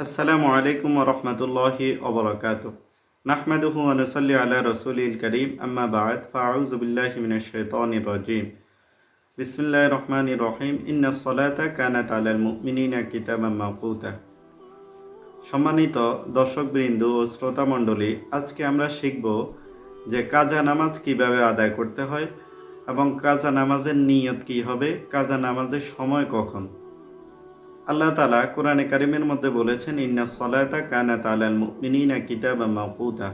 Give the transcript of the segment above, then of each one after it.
আসসালামু আলাইকুম রহমতুল্লাহি ওবরাকাত নাহমাদুহু আনুসাল্লি আলা রসুলিল করিম। আম্মা বাদ, ফাউযু বিল্লাহি মিনাশ শাইতানির রাজিম। বিসমিল্লাহির রহমানির রহিম। ইন্না সলাতা কানাত আলাল মুমিনিনা কিতাবাম মাওকুতা সম্মানিত দর্শকবৃন্দ ও শ্রোতামণ্ডলী, আজকে আমরা শিখব যে কাজা নামাজ কীভাবে আদায় করতে হয় এবং কাজা নামাজের নিয়ত কি হবে, কাজা নামাজের সময় কখন। আল্লাহ তালা কোরআনে কারিমের মধ্যে বলেছেন, ইন্না সলায়তা কানাত আলাল মুমিনিনা কিতাবা মাকুতা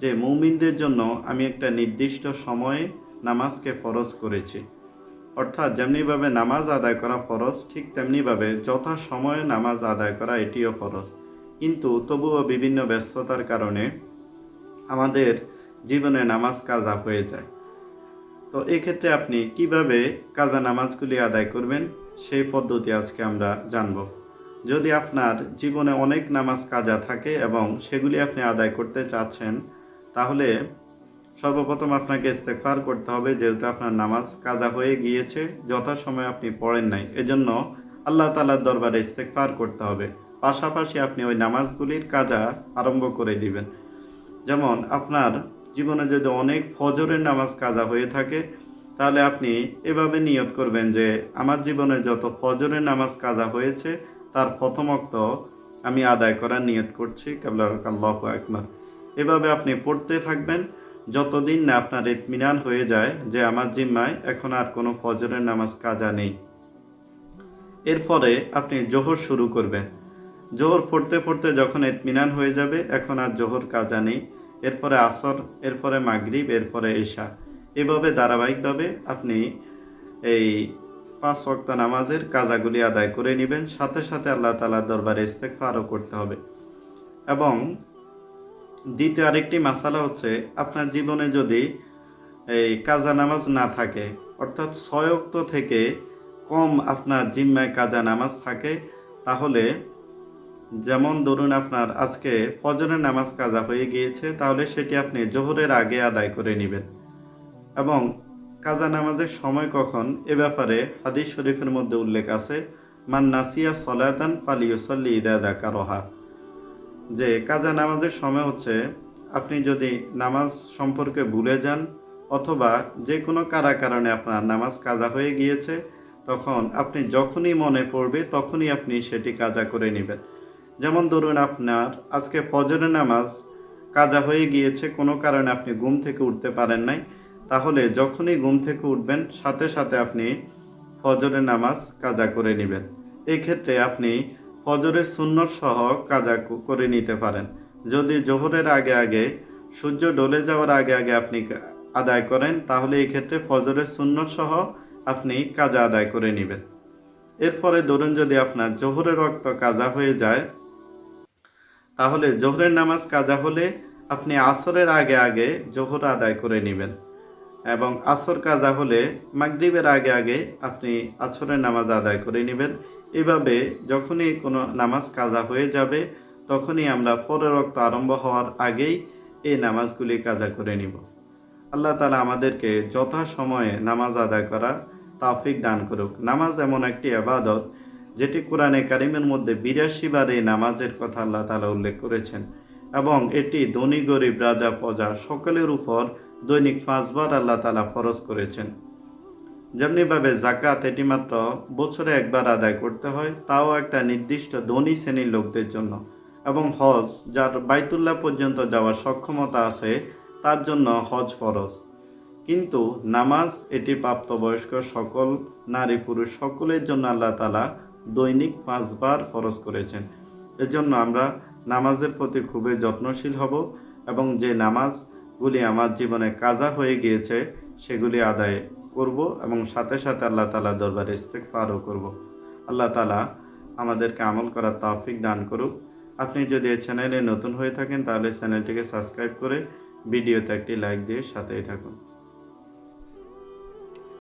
যে মুমিনদের জন্য আমি একটা নির্দিষ্ট সময়ে নামাজকে ফরজ করেছি। অর্থাৎ যেমনিভাবে নামাজ আদায় করা ফরজ, ঠিক তেমনিভাবে যথা সময়ে নামাজ আদায় করা এটিও ফরজ। কিন্তু তবুও বিভিন্ন ব্যস্ততার কারণে আমাদের জীবনে নামাজ কাজা হয়ে যায়। তো এক্ষেত্রে আপনি কীভাবে কাজা নামাজগুলি আদায় করবেন? সেই পদ্ধতি আজকে আমরা জানব। যদি আপনার জীবনে অনেক নামাজ কাজা থাকে এবং সেগুলি আপনি আদায় করতে চাচ্ছেন, তাহলে সর্বপ্রথম আপনাকে ইস্তেকফার করতে হবে, যেহেতু আপনার নামাজ কাজা হয়ে গিয়েছে, যথাসময়ে আপনি পড়েন নাই। এজন্য আল্লাহ তালার দরবারে ইস্তেকফার করতে হবে। পাশাপাশি আপনি ওই নামাজগুলির কাজা আরম্ভ করে দিবেন। যেমন আপনার জীবনে যদি অনেক ফজরের নামাজ কাজা হয়ে থাকে, তাহলে আপনি এভাবে নিয়ত করবেন যে, আমার জীবনে যত ফজরের নামাজ কাজা হয়েছে, তার প্রথম অক্ত আমি আদায় করার নিয়ত করছি। কাবলাহ একবার এভাবে আপনি পড়তে থাকবেন। যতদিন না আপনার ইতমিনান হয়ে যায় যে, আমার জিম্মায় এখন আর কোনো ফজরের নামাজ কাজা নেই। এরপরে আপনি জোহর শুরু করবেন। জোহর পড়তে পড়তে যখন ইতমিনান হয়ে যাবে, এখন আর জোহর কাজা নেই। এরপরে আসর, এরপরে মাগরিব, এরপরে ঈশা। এভাবে ধারাবাহিকভাবে আপনি এই পাঁচ ওয়াক্ত নামাজের কাজাগুলি আদায় করে নেবেন। সাথে সাথে আল্লাহ তালার দরবারে ইস্তেকফারও করতে হবে। এবং দ্বিতীয় আরেকটি মাসালা হচ্ছে, আপনার জীবনে যদি এই কাজা নামাজ না থাকে, অর্থাৎ ছয়ক্ত থেকে কম আপনার জিম্মায় কাজা নামাজ থাকে, তাহলে যেমন ধরুন আপনার আজকে ফজরের নামাজ কাজা হয়ে গিয়েছে, তাহলে সেটি আপনি জোহরের আগে আদায় করে নেবেন। এবং কাজা নামাজের সময় কখন? এ ব্যাপারে হাদিস শরীফের মধ্যে উল্লেখ আছে, মান নাসিয়া সলাতান পালিউসল্লি ইদাদা কারোহা যে কাজা নামাজের সময় হচ্ছে, আপনি যদি নামাজ সম্পর্কে ভুলে যান, অথবা যে কোনো কারা কারণে আপনার নামাজ কাজা হয়ে গিয়েছে, তখন আপনি যখনই মনে পড়বে, তখনই আপনি সেটি কাজা করে নেবেন। যেমন ধরুন আপনার, আজকে ফজরের নামাজ কাজা হয়ে গিয়েছে, কোনো কারণে আপনি ঘুম থেকে উঠতে পারেন নাই, তাহলে যখনই ঘুম থেকে উঠবেন, সাথে সাথে আপনি ফজরের নামাজ কাজা করে নেবেন। এক্ষেত্রে আপনি ফজরের সুন্নত সহ কাজা করে নিতে পারেন। যদি জোহরের আগে আগে, সূর্য ডলে যাওয়ার আগে আগে আপনি আদায় করেন, তাহলে এই ক্ষেত্রে ফজরের সুন্নত সহ আপনি কাজা আদায় করে নেবেন। এরপরে ধরুন যদি আপনার জোহরের রক্ত কাজা হয়ে যায় তাহলে জোহরের নামাজ কাজা হলে আপনি আসরের আগে আগে জোহর আদায় করে নেবেন এবং আসর কাজা হলে মাগরীবের আগে আগে আপনি আসরের নামাজ আদায় করে নেবেন। এভাবে যখনই কোনো নামাজ কাজা হয়ে যাবে, তখনই আমরা পরের রক্ত আরম্ভ হওয়ার আগেই এই নামাজগুলি কাজা করে নিব। আল্লাহ তালা আমাদেরকে যথা সময়ে নামাজ আদায় করা তাফিক দান করুক। নামাজ এমন একটি আবাদত যেটি কোরআনে কারিমের মধ্যে বিরাশি বার এই নামাজের কথা আল্লাহ তালা উল্লেখ করেছেন এবং এটি ধনী, গরিব, রাজা, প্রজা সকলের উপর দৈনিক পাঁচবার আল্লাহ তালা ফরজ করেছেন। যেমনিভাবে জাকাত এটি মাত্র বছরে একবার আদায় করতে হয়, তাও একটা নির্দিষ্ট ধনী শ্রেণির লোকদের জন্য এবং হজ, যার বাইতুল্লাহ পর্যন্ত যাওয়ার সক্ষমতা আছে, তার জন্য হজ ফরজ। কিন্তু নামাজ এটি প্রাপ্তবয়স্ক সকল, নারী, পুরুষ সকলের জন্য আল্লাহ তালা দৈনিক পাঁচবার ফরজ করেছেন। এজন্য আমরা নামাজের প্রতি খুবই যত্নশীল হব এবং যে নামাজগুলি আমার জীবনে কাজা হয়ে গিয়েছে, সেগুলি আদায় করব এবং সাথে সাথে আল্লাহ তালা দরবারে ইস্তেকফারও করব। আল্লাহ তালা আমাদেরকে আমল করার তাফিক দান করুক। আপনি যদি এই চ্যানেলে নতুন হয়ে থাকেন, তাহলে চ্যানেলটিকে সাবস্ক্রাইব করে ভিডিওতে একটি লাইক দিয়ে সাথেই থাকুন।